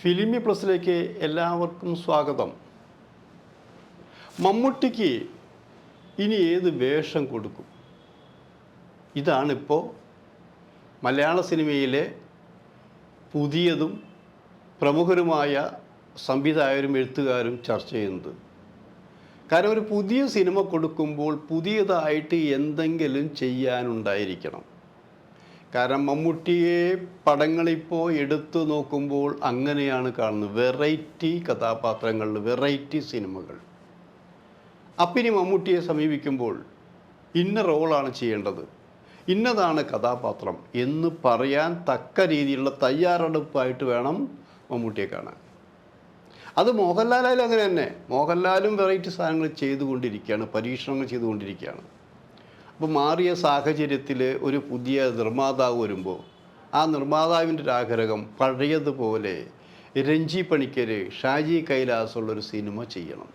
ഫിലിമി പ്ലസിലേക്ക് എല്ലാവർക്കും സ്വാഗതം. മമ്മൂട്ടിക്ക് ഇനി ഏത് വേഷം കൊടുക്കും? ഇതാണിപ്പോൾ മലയാള സിനിമയിലെ പുതിയതും പ്രമുഖരുമായ സംവിധായകരും എഴുത്തുകാരും ചർച്ച ചെയ്യുന്നത്. കാരണം ഒരു പുതിയ സിനിമ കൊടുക്കുമ്പോൾ പുതിയതായിട്ട് എന്തെങ്കിലും ചെയ്യാനുണ്ടായിരിക്കണം. കാരണം മമ്മൂട്ടിയെ പടങ്ങളിപ്പോൾ എടുത്തു നോക്കുമ്പോൾ അങ്ങനെയാണ് കാണുന്നത്. വെറൈറ്റി കഥാപാത്രങ്ങളിൽ വെറൈറ്റി സിനിമകൾ. അപ്പം ഇനി മമ്മൂട്ടിയെ സമീപിക്കുമ്പോൾ ഇന്ന റോളാണ് ചെയ്യേണ്ടത് ഇന്നതാണ് കഥാപാത്രം എന്ന് പറയാൻ തക്ക രീതിയിലുള്ള തയ്യാറെടുപ്പായിട്ട് വേണം മമ്മൂട്ടിയെ കാണാൻ. അത് മോഹൻലാലായാലും അങ്ങനെ തന്നെ. മോഹൻലാലും വെറൈറ്റി സാധനങ്ങൾ ചെയ്തുകൊണ്ടിരിക്കുകയാണ് പരീക്ഷണങ്ങൾ ചെയ്തുകൊണ്ടിരിക്കുകയാണ്. അപ്പോൾ മാറിയ സാഹചര്യത്തിൽ ഒരു പുതിയ നിർമ്മാതാവ് വരുമ്പോൾ ആ നിർമ്മാതാവിന്റെ ഒരു ആഗ്രഹം പഴയതുപോലെ രഞ്ജി പണിക്കർ ഷാജി കൈലാസുള്ളൊരു സിനിമ ചെയ്യണം.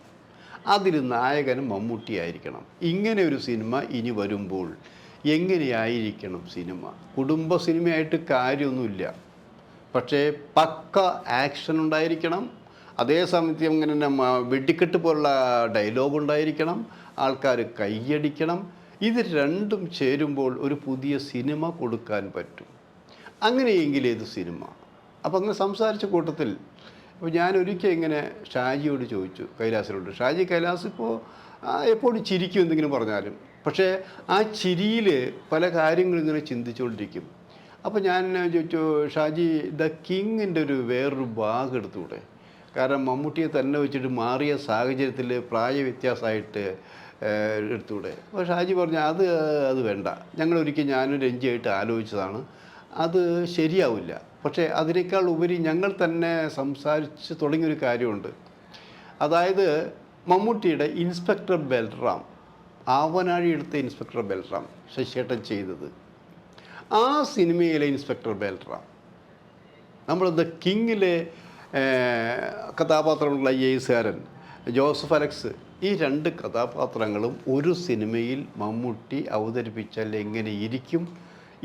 അതിൽ നായകൻ മമ്മൂട്ടി ആയിരിക്കണം. ഇങ്ങനെ ഒരു സിനിമ ഇനി വരുമ്പോൾ എങ്ങനെയായിരിക്കണം സിനിമ? കുടുംബ സിനിമയായിട്ട് കാര്യമൊന്നുമില്ല. പക്ഷേ പക്ക ആക്ഷൻ ഉണ്ടായിരിക്കണം. അതേ സമയത്ത് ഇങ്ങനെ വെടിക്കെട്ട് പോലുള്ള ഡയലോഗ് ഉണ്ടായിരിക്കണം. ആൾക്കാർ കൈയടിക്കണം. ഇത് രണ്ടും ചേരുമ്പോൾ ഒരു പുതിയ സിനിമ കൊടുക്കാൻ പറ്റും. അങ്ങനെയെങ്കിൽ ഏത് സിനിമ. അപ്പോൾ അങ്ങനെ സംസാരിച്ച കൂട്ടത്തിൽ അപ്പോൾ ഞാൻ ഒരിക്കൽ ഇങ്ങനെ ഷാജിയോട് ചോദിച്ചു കൈലാസിനോട് ഷാജി കൈലാസ് ഇപ്പോൾ എപ്പോഴും ചിരിക്കും എന്തെങ്കിലും പറഞ്ഞാലും. പക്ഷേ ആ ചിരിയിൽ പല കാര്യങ്ങളും ഇങ്ങനെ ചിന്തിച്ചുകൊണ്ടിരിക്കും അപ്പോൾ ഞാൻ ചോദിച്ചു ഷാജി ദ കിങ്ങിന്റെ ഒരു വേറൊരു ഭാഗം എടുത്തുകൂടെ കാരണം മമ്മൂട്ടിയെ തന്നെ വെച്ചിട്ട് മാറിയ സാഹചര്യത്തിൽ പ്രായ എടുത്തുകൂടെ? അപ്പോൾ ഷാജി പറഞ്ഞു അത് അത് വേണ്ട. ഞങ്ങൾ ഒരിക്കൽ ഞാനും രഞ്ജിയായിട്ട് ആലോചിച്ചതാണ്. അത് ശരിയാവില്ല. പക്ഷേ അതിനേക്കാൾ ഉപരി ഞങ്ങൾ തന്നെ സംസാരിച്ച് തുടങ്ങിയൊരു കാര്യമുണ്ട്. അതായത് മമ്മൂട്ടിയുടെ ഇൻസ്പെക്ടർ ബൽറാം ആവനാഴി എടുത്ത ഇൻസ്പെക്ടർ ബൽറാം ശശിയേട്ടൻ ചെയ്തത്. ആ സിനിമയിലെ ഇൻസ്പെക്ടർ ബൽറാം നമ്മൾ ദ കിങ്ങിലെ കഥാപാത്രമുള്ള ഐ എസുകാരൻ ജോസഫ് അലക്സ് ഈ രണ്ട് കഥാപാത്രങ്ങളും ഒരു സിനിമയിൽ മമ്മൂട്ടി അവതരിപ്പിച്ചാൽ എങ്ങനെ ഇരിക്കും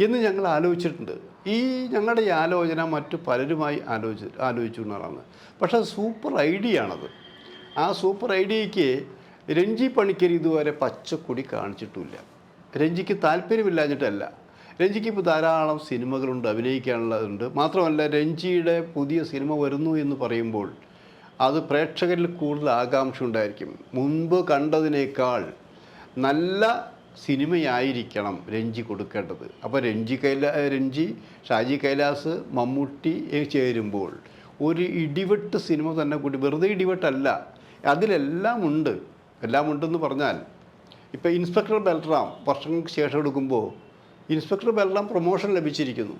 എന്ന് ഞങ്ങൾ ആലോചിച്ചിട്ടുണ്ട്. ഈ ഞങ്ങളുടെ ഈ ആലോചന മറ്റു പലരുമായി ആലോചി ആലോചിച്ചു പക്ഷേ സൂപ്പർ ഐഡിയ ആണത് ആ സൂപ്പർ ഐഡിയയ്ക്ക് രഞ്ജി പണിക്കർ ഇതുവരെ പച്ചക്കൊടി കാണിച്ചിട്ടില്ല രഞ്ജിക്ക് താല്പര്യമില്ലാഞ്ഞിട്ടല്ല. രഞ്ജിക്ക് ഇപ്പോൾ ധാരാളം സിനിമകളുണ്ട് അഭിനയിക്കാനുള്ളതുണ്ട്. മാത്രമല്ല രഞ്ജിയുടെ പുതിയ സിനിമ വരുന്നു എന്ന് പറയുമ്പോൾ അത് പ്രേക്ഷകരിൽ കൂടുതൽ ആകാംക്ഷ ഉണ്ടായിരിക്കും. മുൻപ് കണ്ടതിനേക്കാൾ നല്ല സിനിമയായിരിക്കണം രഞ്ജി കൊടുക്കേണ്ടത്. അപ്പോൾ രഞ്ജി കൈലാ രഞ്ജി ഷാജി കൈലാസ് മമ്മൂട്ടി ചേരുമ്പോൾ ഒരു ഇടിവെട്ട് സിനിമ തന്നെ കൂടി വെറുതെ ഇടിവെട്ടല്ല അതിലെല്ലാം ഉണ്ട്. എല്ലാം ഉണ്ടെന്ന് പറഞ്ഞാൽ ഇപ്പോൾ ഇൻസ്പെക്ടർ ബൽറാം വർഷങ്ങൾക്ക് ശേഷം എടുക്കുമ്പോൾ ഇൻസ്പെക്ടർ ബൽറാം പ്രൊമോഷൻ ലഭിച്ചിരിക്കുന്നു.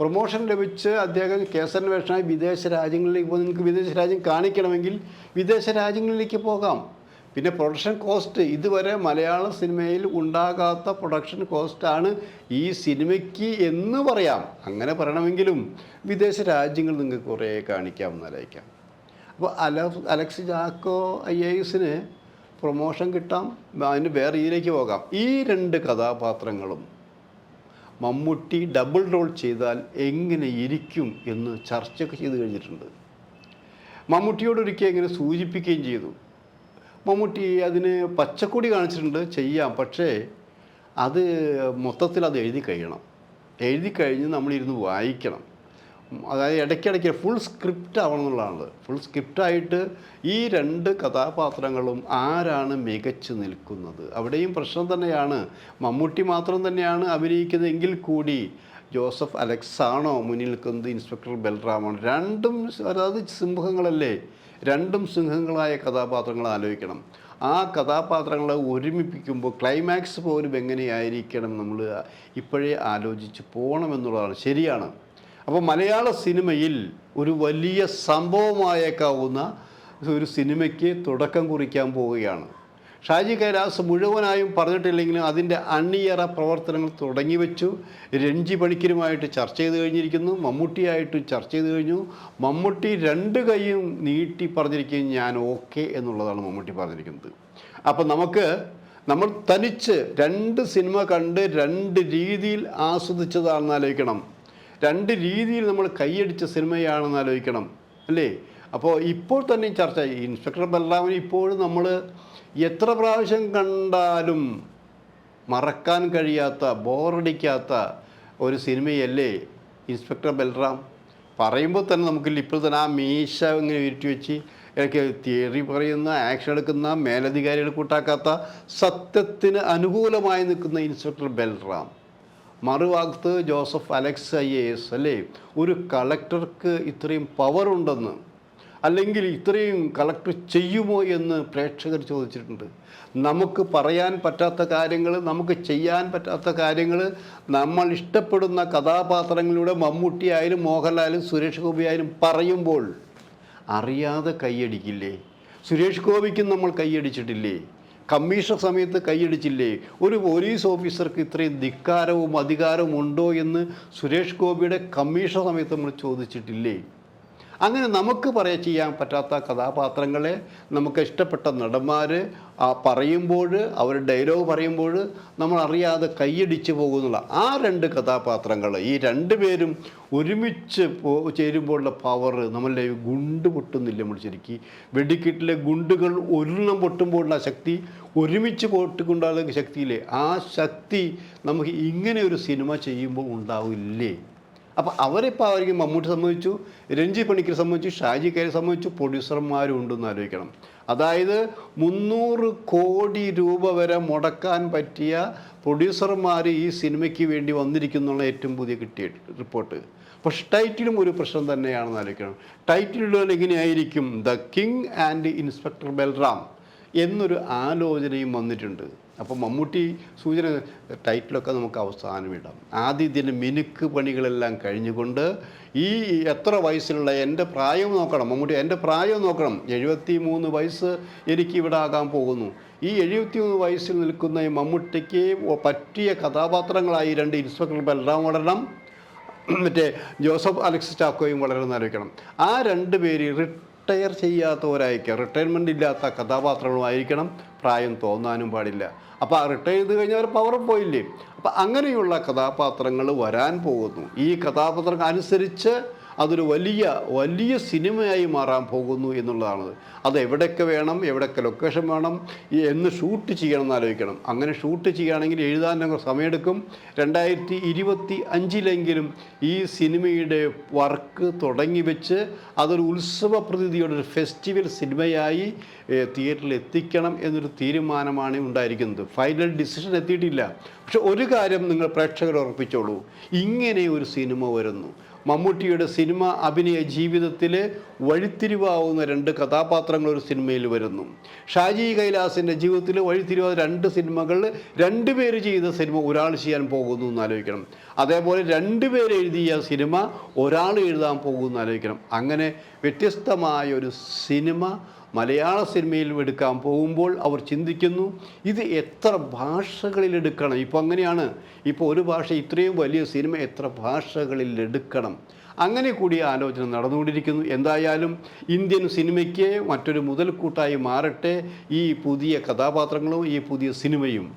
പ്രൊമോഷൻ ലഭിച്ച് അദ്ദേഹം കേസന്വേഷണമായി വിദേശ രാജ്യങ്ങളിലേക്ക് പോകും നിങ്ങൾക്ക് വിദേശ രാജ്യം കാണിക്കണമെങ്കിൽ വിദേശ രാജ്യങ്ങളിലേക്ക് പോകാം. പിന്നെ പ്രൊഡക്ഷൻ കോസ്റ്റ് ഇതുവരെ മലയാള സിനിമയിൽ ഉണ്ടാകാത്ത പ്രൊഡക്ഷൻ കോസ്റ്റാണ് ഈ സിനിമയ്ക്ക് എന്ന് പറയാം. അങ്ങനെ പറയണമെങ്കിലും വിദേശ രാജ്യങ്ങൾ നിങ്ങൾക്ക് കുറേ കാണിക്കാവുന്നതായിരിക്കാം അപ്പോൾ അല അലക്സ് ജാക്കോ ഐ എസിന് പ്രൊമോഷൻ കിട്ടാം. അതിന് വേറെ ഇതിലേക്ക് പോകാം. ഈ രണ്ട് കഥാപാത്രങ്ങളും മമ്മൂട്ടി ഡബിൾ റോൾ ചെയ്താൽ എങ്ങനെ ഇരിക്കും എന്ന് ചർച്ചയൊക്കെ ചെയ്ത് കഴിഞ്ഞിട്ടുണ്ട്. മമ്മൂട്ടിയോട് ഒരിക്കൽ എങ്ങനെ സൂചിപ്പിക്കുകയും ചെയ്തു. മമ്മൂട്ടി അതിന് പച്ചക്കൊടി കാണിച്ചിട്ടുണ്ട് ചെയ്യാം പക്ഷേ അത് മൊത്തത്തിൽ അത് എഴുതി കഴിയണം. എഴുതി കഴിഞ്ഞ് നമ്മളിരുന്ന് വായിക്കണം. അതായത് ഇടയ്ക്കിടയ്ക്ക് ഫുൾ സ്ക്രിപ്റ്റ് ആവണം എന്നുള്ളതാണ് ഫുൾ സ്ക്രിപ്റ്റായിട്ട് ഈ രണ്ട് കഥാപാത്രങ്ങളും ആരാണ് മികച്ചു നിൽക്കുന്നത്? അവിടെയും പ്രശ്നം തന്നെയാണ്. മമ്മൂട്ടി മാത്രം തന്നെയാണ് അഭിനയിക്കുന്നതെങ്കിൽ കൂടി ജോസഫ് അലക്സാണോ മുന്നിൽ നിൽക്കുന്നത്? ഇൻസ്പെക്ടർ ബൽറാമാണ്. രണ്ടും അതായത് സിംഹങ്ങളല്ലേ? രണ്ടും സിംഹങ്ങളായ കഥാപാത്രങ്ങൾ ആലോചിക്കണം. ആ കഥാപാത്രങ്ങളെ ഒരുമിപ്പിക്കുമ്പോൾ ക്ലൈമാക്സ് പോലും എങ്ങനെയായിരിക്കണം നമ്മൾ ഇപ്പോഴേ ആലോചിച്ച് പോകണമെന്നുള്ളതാണ്. ശരിയാണ്. അപ്പോൾ മലയാള സിനിമയിൽ ഒരു വലിയ സംഭവമായേക്കാവുന്ന ഒരു സിനിമയ്ക്ക് തുടക്കം കുറിക്കാൻ പോവുകയാണ്. ഷാജി കൈലാസ് മുഴുവനായും പറഞ്ഞിട്ടില്ലെങ്കിലും അതിന്റെ അണിയറ പ്രവർത്തനങ്ങൾ തുടങ്ങി വെച്ചു. രഞ്ജി പണിക്കരുമായിട്ട് ചർച്ച ചെയ്ത് കഴിഞ്ഞിരിക്കുന്നു. മമ്മൂട്ടിയായിട്ട് ചർച്ച ചെയ്ത് കഴിഞ്ഞു. മമ്മൂട്ടി രണ്ട് കൈയും നീട്ടി പറഞ്ഞിരിക്കും ഞാൻ ഓക്കെ എന്നുള്ളതാണ് മമ്മൂട്ടി പറഞ്ഞിരിക്കുന്നത്. അപ്പം നമുക്ക് നമ്മൾ തനിച്ച് രണ്ട് സിനിമ കണ്ട് രണ്ട് രീതിയിൽ ആസ്വദിച്ചതാണെന്ന് ആലോചിക്കണം. രണ്ട് രീതിയിൽ നമ്മൾ കൈയടിച്ച സിനിമയാണെന്ന് ആലോചിക്കണം അല്ലേ? അപ്പോൾ ഇപ്പോൾ തന്നെ ചർച്ച ഇൻസ്പെക്ടർ ബലറാമിന് ഇപ്പോഴും നമ്മൾ എത്ര പ്രാവശ്യം കണ്ടാലും മറക്കാൻ കഴിയാത്ത ബോറടിക്കാത്ത ഒരു സിനിമയല്ലേ ഇൻസ്പെക്ടർ ബൽറാം? പറയുമ്പോൾ തന്നെ നമുക്ക് ഇപ്പോൾ തന്നെ ആ മീശ ഇങ്ങനെ ഉരുട്ടി വെച്ച് ഇടയ്ക്ക് തിയറി പറയുന്ന ആക്ഷൻ എടുക്കുന്ന മേലധികാരികൾ കൂട്ടാക്കാത്ത സത്യത്തിന് അനുകൂലമായി നിൽക്കുന്ന ഇൻസ്പെക്ടർ ബൽറാം. മറുഭാഗത്ത് Joseph Alex I A S അല്ലേ? ഒരു കളക്ടർക്ക് ഇത്രയും പവർ ഉണ്ടെന്ന് അല്ലെങ്കിൽ ഇത്രയും കളക്ടർ ചെയ്യുമോ എന്ന് പ്രേക്ഷകർ ചോദിച്ചിട്ടുണ്ട്. നമുക്ക് പറയാൻ പറ്റാത്ത കാര്യങ്ങൾ നമുക്ക് ചെയ്യാൻ പറ്റാത്ത കാര്യങ്ങൾ നമ്മൾ ഇഷ്ടപ്പെടുന്ന കഥാപാത്രങ്ങളിലൂടെ മമ്മൂട്ടി ആയാലും മോഹൻലാലും സുരേഷ് ഗോപി ആയാലും പറയുമ്പോൾ അറിയാതെ കൈയടിക്കില്ലേ? സുരേഷ് ഗോപിക്കും നമ്മൾ കൈയടിച്ചിട്ടില്ലേ? കമ്മീഷൻ സമയത്ത് കൈയടിച്ചില്ലേ? ഒരു പോലീസ് ഓഫീസർക്ക് ഇത്രയും ധിക്കാരവും അധികാരവും ഉണ്ടോ എന്ന് സുരേഷ് ഗോപിയുടെ കമ്മീഷൻ സമയത്ത് നമ്മൾ ചോദിച്ചിട്ടില്ലേ? അങ്ങനെ നമുക്ക് പറയാ ചെയ്യാൻ പറ്റാത്ത കഥാപാത്രങ്ങളെ നമുക്ക് ഇഷ്ടപ്പെട്ട നടന്മാർ ആ പറയുമ്പോൾ അവർ ഡയലോഗ് പറയുമ്പോൾ നമ്മൾ അറിയാതെ കൈയടിച്ച് പോകുന്നുള്ള ആ രണ്ട് കഥാപാത്രങ്ങൾ ഈ രണ്ട് പേരും ഒരുമിച്ച് പോ ചേരുമ്പോഴുള്ള പവർ നമ്മളുടെ ഗുണ്ട് പൊട്ടുന്നില്ല നമ്മൾ ശരിക്കും? വെടിക്കെട്ടിലെ ഗുണ്ടുകൾ ഒരെണ്ണം പൊട്ടുമ്പോഴുള്ള ശക്തി ഒരുമിച്ച് പൊട്ടിക്കൊണ്ടാകുന്ന ശക്തിയില്ലേ? ആ ശക്തി നമുക്ക് ഇങ്ങനെ ഒരു സിനിമ ചെയ്യുമ്പോൾ ഉണ്ടാവില്ലേ? അപ്പോൾ അവരിപ്പോൾ അവർക്ക് മമ്മൂട്ടി സംബന്ധിച്ചു രഞ്ജി പണിക്കർ സംബന്ധിച്ചു ഷാജി കയറി സംബന്ധിച്ചു പ്രൊഡ്യൂസർമാരും ഉണ്ടെന്ന് ആലോചിക്കണം. അതായത് മുന്നൂറ് കോടി രൂപ വരെ മുടക്കാൻ പറ്റിയ പ്രൊഡ്യൂസർമാർ ഈ സിനിമയ്ക്ക് വേണ്ടി വന്നിരിക്കുന്നുള്ള ഏറ്റവും പുതിയ കിട്ടിയ റിപ്പോർട്ട് പക്ഷെ ടൈറ്റിലും ഒരു പ്രശ്നം തന്നെയാണെന്ന് ആലോചിക്കണം. ടൈറ്റിലുകൾ എങ്ങനെയായിരിക്കും? The king and inspector Balram എന്നൊരു ആലോചനയും വന്നിട്ടുണ്ട്. അപ്പം മമ്മൂട്ടി സൂചന ടൈറ്റിലൊക്കെ നമുക്ക് അവസാനം ഇടാം. ആദ്യം ഇതിന്റെ മിനുക്ക് പണികളെല്ലാം കഴിഞ്ഞുകൊണ്ട് ഈ എത്ര വയസ്സിലുള്ള എന്റെ പ്രായം നോക്കണം മമ്മൂട്ടി എന്റെ പ്രായം നോക്കണം. എഴുപത്തി മൂന്ന് വയസ്സ് എനിക്ക് ഇവിടെ ആകാൻ പോകുന്നു. ഈ എഴുപത്തി മൂന്ന് വയസ്സിൽ നിൽക്കുന്ന ഈ മമ്മൂട്ടിക്ക് പറ്റിയ കഥാപാത്രങ്ങളായി രണ്ട് ഇൻസ്പെക്ടർ ബലറാം വളരണം. മറ്റേ ജോസഫ് അലക്സ് ചാക്കോയും വളരെ ആലോചിക്കണം. ആ രണ്ട് പേര് റിട്ടയർ ചെയ്യാത്തവരായിരിക്കാം. റിട്ടയർമെന്റ് ഇല്ലാത്ത കഥാപാത്രങ്ങളുമായിരിക്കണം പ്രായം തോന്നാനും പാടില്ല. അപ്പോൾ ആ റിട്ടയർ ചെയ്ത് കഴിഞ്ഞാൽ അവർ പവർ പോയില്ലേ? അപ്പോൾ അങ്ങനെയുള്ള കഥാപാത്രങ്ങൾ വരാൻ പോകുന്നു. ഈ കഥാപാത്രങ്ങൾ അനുസരിച്ച് അതൊരു വലിയ വലിയ സിനിമയായി മാറാൻ പോകുന്നു എന്നുള്ളതാണ്. അത് എവിടെയൊക്കെ വേണം എവിടെയൊക്കെ ലൊക്കേഷൻ വേണം എന്ന് ഷൂട്ട് ചെയ്യണം എന്ന് ആലോചിക്കണം. അങ്ങനെ ഷൂട്ട് ചെയ്യുകയാണെങ്കിൽ എഴുതാൻ സമയമെടുക്കും. രണ്ടായിരത്തി ഇരുപത്തി അഞ്ചിലെങ്കിലും ഈ സിനിമയുടെ വർക്ക് തുടങ്ങി വെച്ച് അതൊരു ഉത്സവ പ്രതീതിയുടെ ഒരു ഫെസ്റ്റിവൽ സിനിമയായി തിയേറ്ററിൽ എത്തിക്കണം എന്നൊരു തീരുമാനമാണ് ഉണ്ടായിരിക്കുന്നത്. ഫൈനൽ ഡിസിഷൻ എത്തിയിട്ടില്ല. പക്ഷെ ഒരു കാര്യം നിങ്ങൾ പ്രേക്ഷകർ ഉറപ്പിച്ചോളൂ. ഇങ്ങനെ ഒരു സിനിമ വരുന്നു. മമ്മൂട്ടിയുടെ സിനിമ അഭിനയ ജീവിതത്തിൽ വഴിത്തിരിവാവുന്ന രണ്ട് കഥാപാത്രങ്ങൾ ഒരു സിനിമയിൽ വരുന്നു. ഷാജി കൈലാസിന്റെ ജീവിതത്തിൽ വഴിത്തിരിവാ രണ്ട് സിനിമകൾ രണ്ട് പേര് ചെയ്ത സിനിമ ഒരാൾ ചെയ്യാൻ പോകുന്നു എന്ന് ആലോചിക്കണം. അതേപോലെ രണ്ട് പേര് എഴുതിയ സിനിമ ഒരാൾ എഴുതാൻ പോകുന്നു എന്ന് ആലോചിക്കണം. അങ്ങനെ വ്യത്യസ്തമായ ഒരു സിനിമ മലയാള സിനിമയിൽ എടുക്കാൻ പോകുമ്പോൾ അവർ ചിന്തിക്കുന്നു ഇത് എത്ര ഭാഷകളിൽ എടുക്കണം? ഇപ്പോൾ അങ്ങനെയാണ്. ഇപ്പോൾ ഒരു ഭാഷ ഇത്രയും വലിയ സിനിമ എത്ര ഭാഷകളിൽ എടുക്കണം? അങ്ങനെ കൂടി ആലോചന നടന്നുകൊണ്ടിരിക്കുന്നു. എന്തായാലും ഇന്ത്യൻ സിനിമയ്ക്ക് മറ്റൊരു മുതൽക്കൂട്ടായി മാറട്ടെ ഈ പുതിയ കഥാപാത്രങ്ങളും ഈ പുതിയ സിനിമയും.